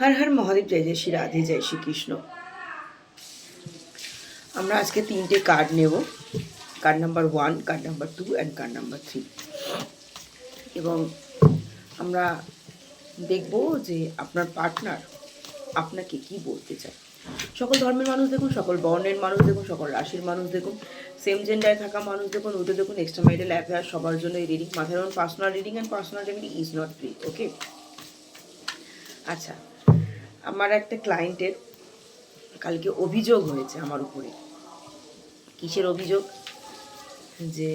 হর হর মহাদেব, জয় জয় শ্রী রাধে, জয় শ্রীকৃষ্ণ আমরা আজকে তিনটে কার্ড নেব। Card number one card number two and card number three এবং আমরা দেখব যে আপনার পার্টনার আপনাকে কি বলতে চায়। সকল ধর্মের মানুষ দেখুন, সকল বর্ণের মানুষ দেখুন, সকল রাশির মানুষ দেখুন সেম জেন্ডারে থাকা মানুষ দেখুন, ওদের দেখুন এক্সট্রা মাইডেল অ্যাফেয়ার সবার জন্য এই রিডিং মাথায় রাখুন personal reading and personal remedy is not free okay আচ্ছা আমার একটা ক্লায়েন্টের কালকে অভিযোগ হয়েছে আমার উপরে। কিসের অভিযোগ? যে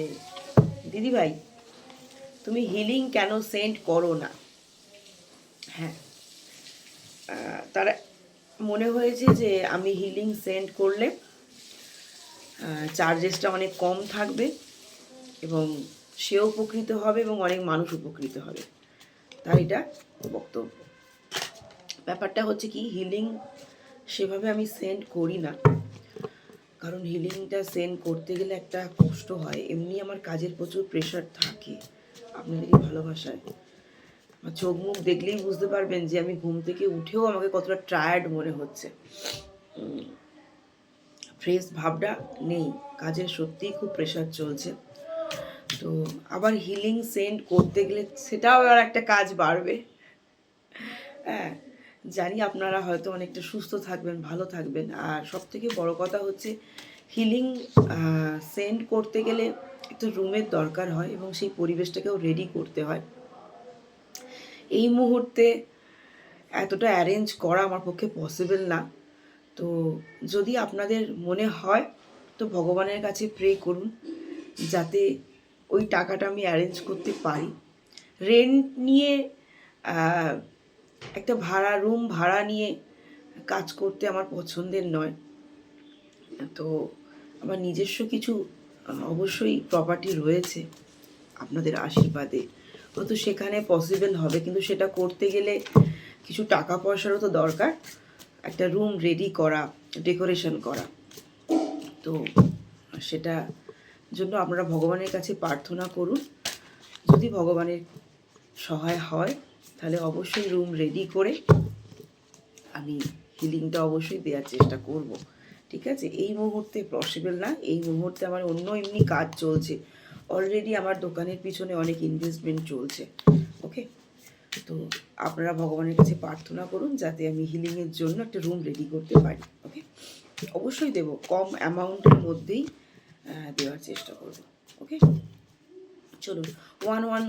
দিদি ভাই তুমি হিলিং কেন সেন্ড করো না? হ্যাঁ। তার, মনে হয়েছে যে, আমি হিলিং সেন্ড করলে চার্জেসটা অনেক কম থাকবে এবং সেও উপকৃত হবে এবং অনেক মানুষ উপকৃত হবে। তার এটা বক্তব্য। ব্যাপারটা হচ্ছে কি হিলিং সেভাবে আমি সেন্ড করি না। কারণ হিলিংটা সেন্ড করতে গেলে একটা কষ্ট হয়। এমনি আমার কাজের প্রচুর প্রেশার থাকে আপনাদের এই ভালোবাসায়। আমার চোখ মুখ দেখলেই বুঝতে পারবেন যে আমি ঘুম থেকে উঠেও আমাকে কতটা টায়ার্ড মনে হচ্ছে। ফ্রেশ ভাবটা নেই। কাজের সত্যিই খুব প্রেশার চলছে। তো আবার হিলিং সেন্ড করতে গেলে সেটাও আর একটা কাজ বাড়বে। হ্যাঁ জানি আপনারা হয়তো অনেকটা সুস্থ থাকবেন, ভালো থাকবেন। আর সব থেকে বড় কথা হচ্ছে হিলিং সেন্ড করতে গেলে একটা রুমের দরকার হয় এবং সেই পরিবেশটাকেও রেডি করতে হয়। এই মুহূর্তে এতটা অ্যারেঞ্জ করা আমার পক্ষে পসিবল না। তো যদি আপনাদের মনে হয়, তো ভগবানের কাছে প্রে করুন, যাতে ওই টাকাটা আমি অ্যারেঞ্জ করতে পারি। রেন্ট নিয়ে একটা ভাড়া রুম ভাড়া নিয়ে কাজ করতে আমার পছন্দের নয়। তো আমার নিজস্ব কিছু অবশ্যই প্রপার্টি রয়েছে আপনাদের আশীর্বাদে। তো সেখানে পসিবল হবে, কিন্তু সেটা করতে গেলে কিছু টাকা পয়সারও তো দরকার। একটা রুম রেডি করা ডেকোরেশন করা। তো সেটা জন্য আপনারা ভগবানের কাছে প্রার্থনা করুন। যদি ভগবানের সহায় হয় তাহলে অবশ্যই রুম রেডি করে আমি হিলিংটা অবশ্যই দেওয়ার চেষ্টা করব, ঠিক আছে? এই মুহূর্তে পসিবল না, এই মুহূর্তে আমার অন্য এমনি কাজ চলছে। অলরেডি আমার দোকানের পিছনে অনেক ইনভেস্টমেন্ট চলছে ওকে তো আপনারা ভগবানের কাছে প্রার্থনা করুন যাতে আমি হিলিংয়ের জন্য একটা রুম রেডি করতে পারি ওকে অবশ্যই দেব, কম অ্যামাউন্টের মধ্যেই দেওয়ার চেষ্টা করব ওকে চলুন one one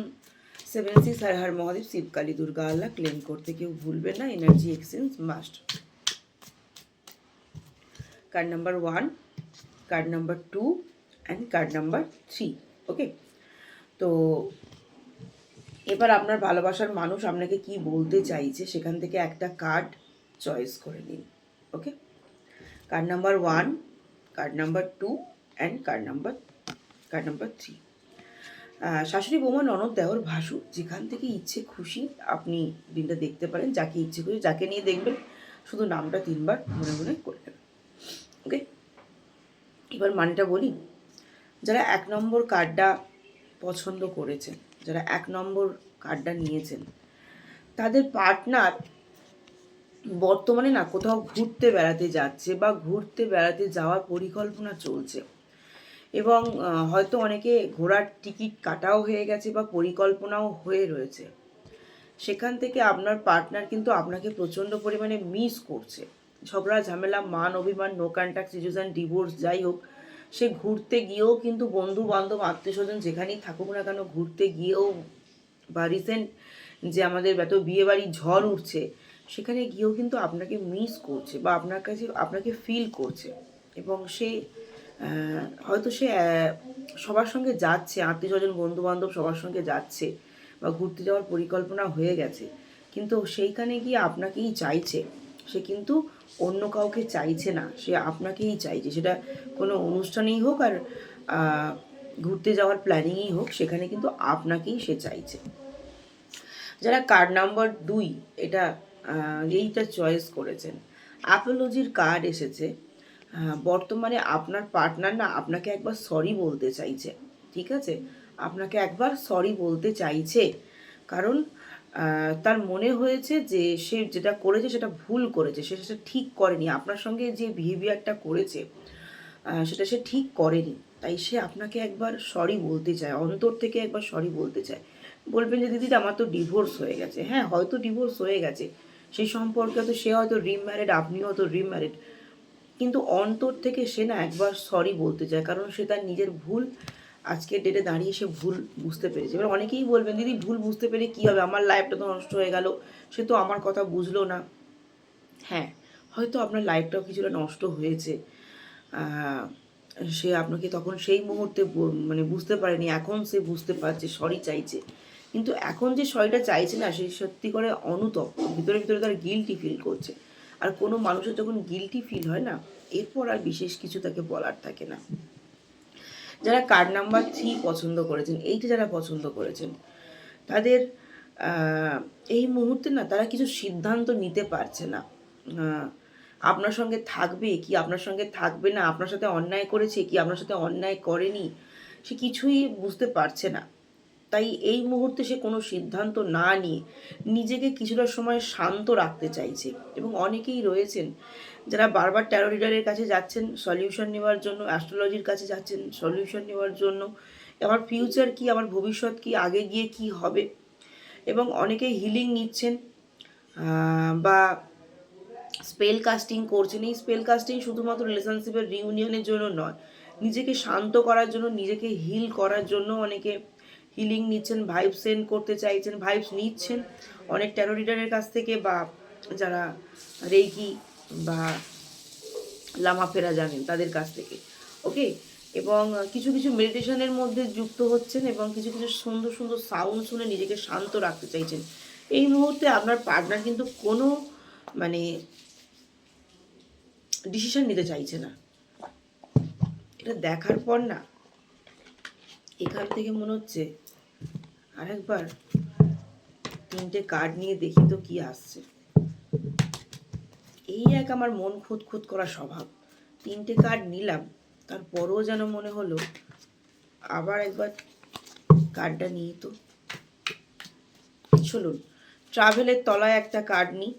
seven six Har Har Mahadev, Shivkali Durga Allah, claim করতে কেউ ভুলবেন না energy exchange must card number one card number two and card number three okay তো এবার আপনার ভালোবাসার মানুষ আপনাকে কি বলতে চাইছে, সেখান থেকে একটা কার্ড চয়েস করে নিন okay card number one card number two and card number card number three শাশুড়ি বৌমা ননদ দেওর ভাসু, যেখান থেকে ইচ্ছে খুশি আপনি দিনটা দেখতে পারেন, যাকে ইচ্ছে খুশি যাকে নিয়ে দেখবেন, শুধু নামটা তিনবার মনে মনে করে নেবেন। ওকে এবার মানেটা বলি, যারা এক নম্বর কার্ডটা পছন্দ করেছেন, যারা এক নম্বর কার্ডটা নিয়েছেন, তাদের পার্টনার বর্তমানে না কোথাও ঘুরতে বেড়াতে যাচ্ছে বা ঘুরতে বেড়াতে যাওয়ার পরিকল্পনা চলছে। এবং হয়তো অনেকে ঘোরার টিকিট কাটাও হয়ে গেছে বা পরিকল্পনাও হয়ে রয়েছে। সেখান থেকে আপনার পার্টনার কিন্তু আপনাকে প্রচণ্ড পরিমাণে মিস করছে। ঝগড়া, ঝামেলা, মান অভিমান নো কন্ট্যাক্ট সিচুয়েশন ডিভোর্স যাই হোক, সে ঘুরতে গিয়েও কিন্তু বন্ধু বান্ধব আত্মীয় স্বজন যেখানেই থাকুক না কেন, ঘুরতে গিয়েও বা রিসেন্ট যে আমাদের এত বিয়ে বাড়ির ঝড় উঠছে, সেখানে গিয়েও কিন্তু আপনাকে মিস করছে বা আপনার কাছে, আপনাকে ফিল করছে। এবং সে হয়তো সে সবার সঙ্গে যাচ্ছে, আত্মীয় স্বজন বন্ধু বান্ধব সবার সঙ্গে যাচ্ছে বা ঘুরতে যাওয়ার পরিকল্পনা হয়ে গেছে। কিন্তু সেইখানে গিয়ে আপনাকেই চাইছে। সে কিন্তু অন্য কাউকে চাইছে না, সে আপনাকেই চাইছে। সেটা কোনো অনুষ্ঠানেই হোক আর ঘুরতে যাওয়ার প্ল্যানিংই হোক, সেখানে কিন্তু আপনাকেই সে চাইছে। যারা কার্ড নাম্বার দুই, এটা এইটা চয়েস করেছেন। অ্যাপোলজির কার্ড এসেছে। বর্তমানে আপনার পার্টনার না আপনাকে একবার সরি বলতে চাইছে, ঠিক আছে? আপনাকে একবার সরি বলতে চাইছে। কারণ তার মনে হয়েছে যে সে যেটা করেছে সেটা ভুল করেছে সে সেটা ঠিক করেনি। আপনার সঙ্গে যে বিহেভিয়ারটা করেছে সেটা সে ঠিক করেনি। তাই সে আপনাকে একবার সরি বলতে চায়, অন্তর থেকে একবার সরি বলতে চায়। বলবেন যে, দিদি, আমার তো ডিভোর্স হয়ে গেছে। হ্যাঁ হয়তো ডিভোর্স হয়ে গেছে। সেই সম্পর্কে হয়তো সে হয়তো রিম্যারিড আপনিও হয়তো রিম্যারিড কিন্তু অন্তর থেকে সে না একবার সরি বলতে চায়, কারণ সে তার নিজের ভুল আজকে ডেটে দাঁড়িয়ে সে ভুল বুঝতে পেরেছে। এবার অনেকেই বলবেন, দিদি, ভুল বুঝতে পেরে কী হবে? আমার লাইফটা তো নষ্ট হয়ে গেল। সে তো আমার কথা বুঝলো না। হ্যাঁ হয়তো আপনার লাইফটাও কিছুটা নষ্ট হয়েছে। সে আপনাকে তখন সেই মুহূর্তে মানে বুঝতে পারেনি, এখন সে বুঝতে পারছে সরি চাইছে। কিন্তু এখন যে সরিটা চাইছে না, সে সত্যি করে অনুতপ্ত, ভিতরে ভিতরে তার গিলটি ফিল করছে। আর কোনো মানুষের যখন গিলটি ফিল হয় না, এরপর আর বিশেষ কিছু তাকে বলার থাকে না। যারা কার্ড নাম্বার থ্রি পছন্দ করেছেন, এইটা যারা পছন্দ করেছেন, তাদের এই মুহূর্তে না তারা কিছু সিদ্ধান্ত নিতে পারছে না। আপনার সঙ্গে থাকবে কি, আপনার সঙ্গে থাকবে না, আপনার সাথে অন্যায় করেছে কি, আপনার সাথে অন্যায় করেনি, সে কিছুই বুঝতে পারছে না। তাই এই মুহূর্তে সে কোনো সিদ্ধান্ত না নিয়ে নিজেকে কিছুটা সময় শান্ত রাখতে চাইছে এবং অনেকেই রয়েছেন যারা বারবার ট্যারো রিডারের কাছে যাচ্ছেন সলিউশন নেওয়ার জন্য অ্যাস্ট্রোলজির কাছে যাচ্ছেন সলিউশন নেওয়ার জন্য, আমার ফিউচার কি, আমার ভবিষ্যৎ কি, আগে গিয়ে কি হবে এবং অনেকেই হিলিং নিচ্ছেন বা স্পেল কাস্টিং করছেন। এই স্পেল কাস্টিং শুধুমাত্র রিলেশনশিপের রিউনিয়নের জন্য নয়, নিজেকে শান্ত করার জন্য, নিজেকে হিল করার জন্য অনেকে হিলিং নিচ্ছেন ভাইব সেন্ড করতে চাইছেন ভাইবস নিচ্ছেন। অনেক ট্যারো কাছ থেকে বা যারা রেকি বা লামা ফেরা জানেন, তাদের কাছ থেকে। ওকে এবং কিছু কিছু মেডিটেশনের মধ্যে যুক্ত হচ্ছেন এবং কিছু কিছু সুন্দর সুন্দর সাউন্ড শুনে নিজেকে শান্ত রাখতে চাইছেন। এই মুহূর্তে আপনার পার্টনার কিন্তু কোনো মানে ডিসিশন নিতে চাইছে না। এটা দেখার পর না এখান থেকে মনে হচ্ছে আরেকবার তিনটে কার্ড নিয়ে দেখি তো কি আসছে। এই এক আমার মন খুঁত খুঁত করা স্বভাব। তিনটে কার্ড নিলাম, তারপরও যেন মনে হলো আবার একবার কার্ডটা নিই তো। চলুন ট্রাভেলের তলায় একটা কার্ড নিই।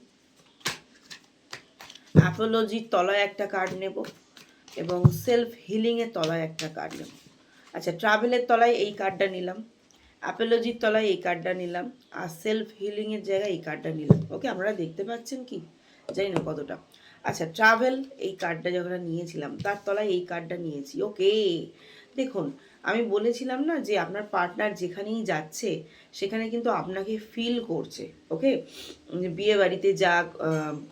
অ্যাপোলজির তলায় একটা কার্ড নেব এবং সেলফ হিলিংয়ের তলায় একটা কার্ড নেব। আচ্ছা ট্রাভেলের তলায় এই কার্ডটা নিলাম, অ্যাপোলজির তলায় এই কার্ডটা নিলাম, আর সেলফ হিলিংয়ের জায়গায় এই কার্ডটা নিলাম। ওকে, আপনারা দেখতে পাচ্ছেন কি? জানি না কতটা। আচ্ছা ট্রাভেল এই কার্ডটা যখন নিয়েছিলাম, তার তলায় এই কার্ডটা নিয়েছি। ওকে, দেখুন, আমি বলেছিলাম না যে আপনার পার্টনার যেখানেই যাচ্ছে, সেখানে কিন্তু আপনাকে ফিল করছে, ওকে? বিয়ে বাড়িতে যাক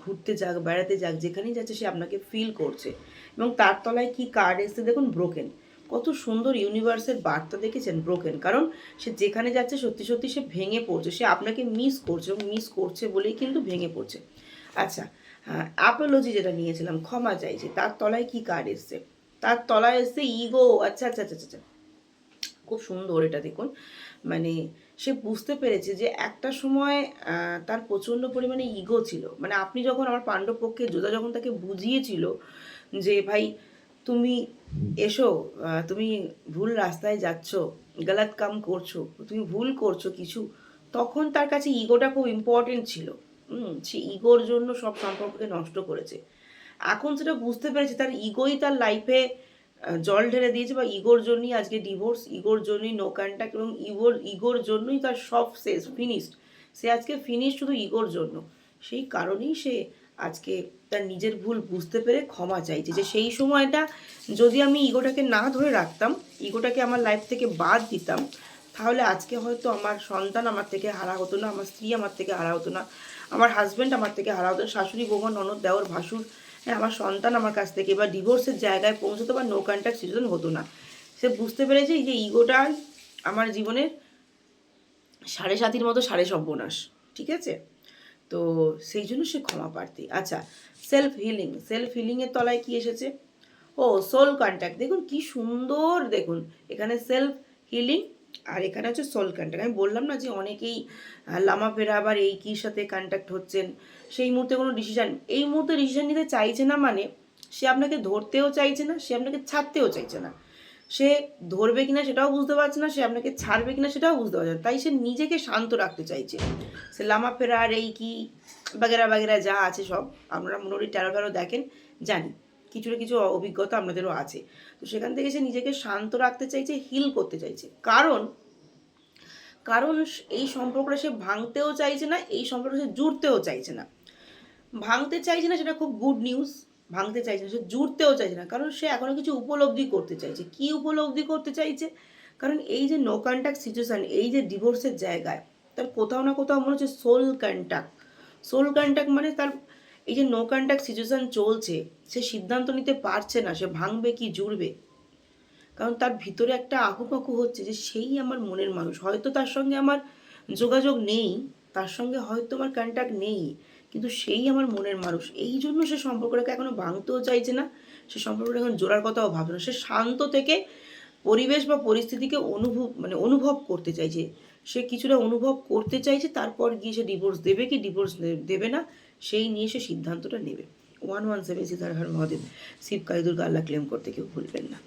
ঘুরতে যাক, বেড়াতে যাক, যেখানেই যাচ্ছে সে আপনাকে ফিল করছে। এবং তার তলায় কি কার্ড এসছে, দেখুন, ব্রোকেন। কত সুন্দর ইউনিভার্সের বার্তা দেখেছেন ব্রোকেন কারণ সে যেখানে যাচ্ছে, সত্যি সত্যি সে ভেঙে পড়ছে। সে আপনাকে মিস করছে মিস করছে বলেই কিন্তু ভেঙে পড়ছে। আচ্ছা অ্যাপোলজি যেটা নিয়েছিলাম, ক্ষমা চাইছে। তার তলায় কি কার্ড এসছে? তার তলায় এসছে ইগো আচ্ছা আচ্ছা আচ্ছা আচ্ছা খুব সুন্দর এটা দেখুন। মানে সে বুঝতে পেরেছে যে একটা সময় তার প্রচণ্ড পরিমাণে ইগো ছিল। মানে আপনি যখন আমার পাণ্ডব পক্ষে যোধা যখন তাকে বুঝিয়েছিল যে ভাই তুমি এসো তুমি ভুল রাস্তায় যাচ্ছ, গলত কাম করছ, তুমি ভুল করছ কিছু, তখন তার কাছে ইগোটা খুব ইম্পর্টেন্ট ছিল। সে ইগোর জন্য সব সম্পর্ককে নষ্ট করেছে। এখন সেটা বুঝতে পেরেছে, তার ইগোই তার লাইফে জল ঢেলে দিয়েছে বা ইগোর জন্যই আজকে ডিভোর্স ইগোর জন্যই নো কন্ট্যাক্ট এবং ইগোর ইগোর জন্যই তার সব শেষ ফিনিশড সে আজকে ফিনিশ শুধু ইগোর জন্য। সেই কারণেই সে আজকে তার নিজের ভুল বুঝতে পেরে ক্ষমা চাইছে যে সেই সময়টা যদি আমি ইগোটাকে না ধরে রাখতাম, ইগোটাকে আমার লাইফ থেকে বাদ দিতাম, তাহলে আজকে হয়তো আমার সন্তান আমার থেকে হারা হতো না, আমার স্ত্রী আমার থেকে হারা হতো না, আমার হাজব্যান্ড আমার থেকে হারা হতো শাশুড়ি, বৌমা, ননদ, দেওর, ভাসুর হ্যাঁ আমার সন্তান আমার কাছ থেকে বা ডিভোর্সের জায়গায় পৌঁছতো বা নো কন্ট্যাক্ট সিচুয়েশন হতো না। সে বুঝতে পেরেছে যে ইগোটা আমার জীবনের সাড়ে সাতির মতো সাড়ে সর্বনাশ, ঠিক আছে? তো সেই জন্য সে ক্ষমা প্রার্থী। আচ্ছা সেলফ হিলিং সেলফ হিলিংয়ের তলায় কি এসেছে? ও সোল কন্ট্যাক্ট দেখুন, কি সুন্দর, দেখুন, এখানে সেলফ হিলিং আর এখানে হচ্ছে সোল কন্ট্যাক্ট আমি বললাম না যে অনেকেই লামা ফেরা আবার এই কির সাথে কন্ট্যাক্ট হচ্ছেন, সেই মুহূর্তে কোনো ডিসিশন এই মুহূর্তে ডিসিশন নিতে চাইছে না মানে সে আপনাকে ধরতেও চাইছে না, সে আপনাকে ছাড়তেও চাইছে না। সে ধরবে কিনা সেটাও বুঝতে পারছে না, সে আপনাকে ছাড়বে কিনা সেটাও বুঝতে পারছে না। তাই সে নিজেকে শান্ত রাখতে চাইছে। সে লামা ফেরা আর এই কি, বাগেরা বাগেরা যা আছে সব আপনারা মোটামুটি ট্যারো ফ্যারো দেখেন, জানি। কিছু না কিছু অভিজ্ঞতা আপনাদেরও আছে। তো সেখান থেকে সে নিজেকে শান্ত রাখতে চাইছে হিল করতে চাইছে। কারণ কারণ এই সম্পর্কটা সে ভাঙতেও চাইছে না, এই সম্পর্কটা সে জুড়তেও চাইছে না। ভাঙতে চাইছে না সেটা খুব গুড নিউজ ভাঙতে চাইছে না, সে জুড়তেও চাইছে না, কারণ সে এখনও কিছু উপলব্ধি করতে চাইছে। কি উপলব্ধি করতে চাইছে? কারণ এই যে নো কন্ট্যাক্ট সিচুয়েশন এই যে ডিভোর্সের জায়গায়, তার কোথাও না কোথাও মনে হচ্ছে সোল কন্ট্যাক্ট সোল কন্ট্যাক্ট মানে তার এই যে নো কন্ট্যাক্ট সিচুয়েশন চলছে, সে সিদ্ধান্ত নিতে পারছে না, সে ভাঙবে কি, জুড়বে? কারণ তার ভিতরে একটা আকুপাকু হচ্ছে যে সেই আমার মনের মানুষ। হয়তো তার সঙ্গে আমার যোগাযোগ নেই, তার সঙ্গে হয়তো আমার কন্ট্যাক্ট নেই। কিন্তু সেই আমার মনের মানুষ। এই জন্য সে সম্পর্কটাকে এখনও ভাঙতেও চাইছে না। সে সম্পর্কটা এখন জোড়ার কথাও ভাবছে না। সে শান্ত থেকে পরিবেশ বা পরিস্থিতিকে অনুভব মানে অনুভব করতে চাইছে। সে কিছুটা অনুভব করতে চাইছে, তারপর গিয়ে সে ডিভোর্স দেবে কি ডিভোর্স দেবে না, সেই নিয়ে সে সিদ্ধান্তটা নেবে। One one seven Har Mahadev. Shiv Kali Durga Allah claim করতে কেউ ভুলবেন না।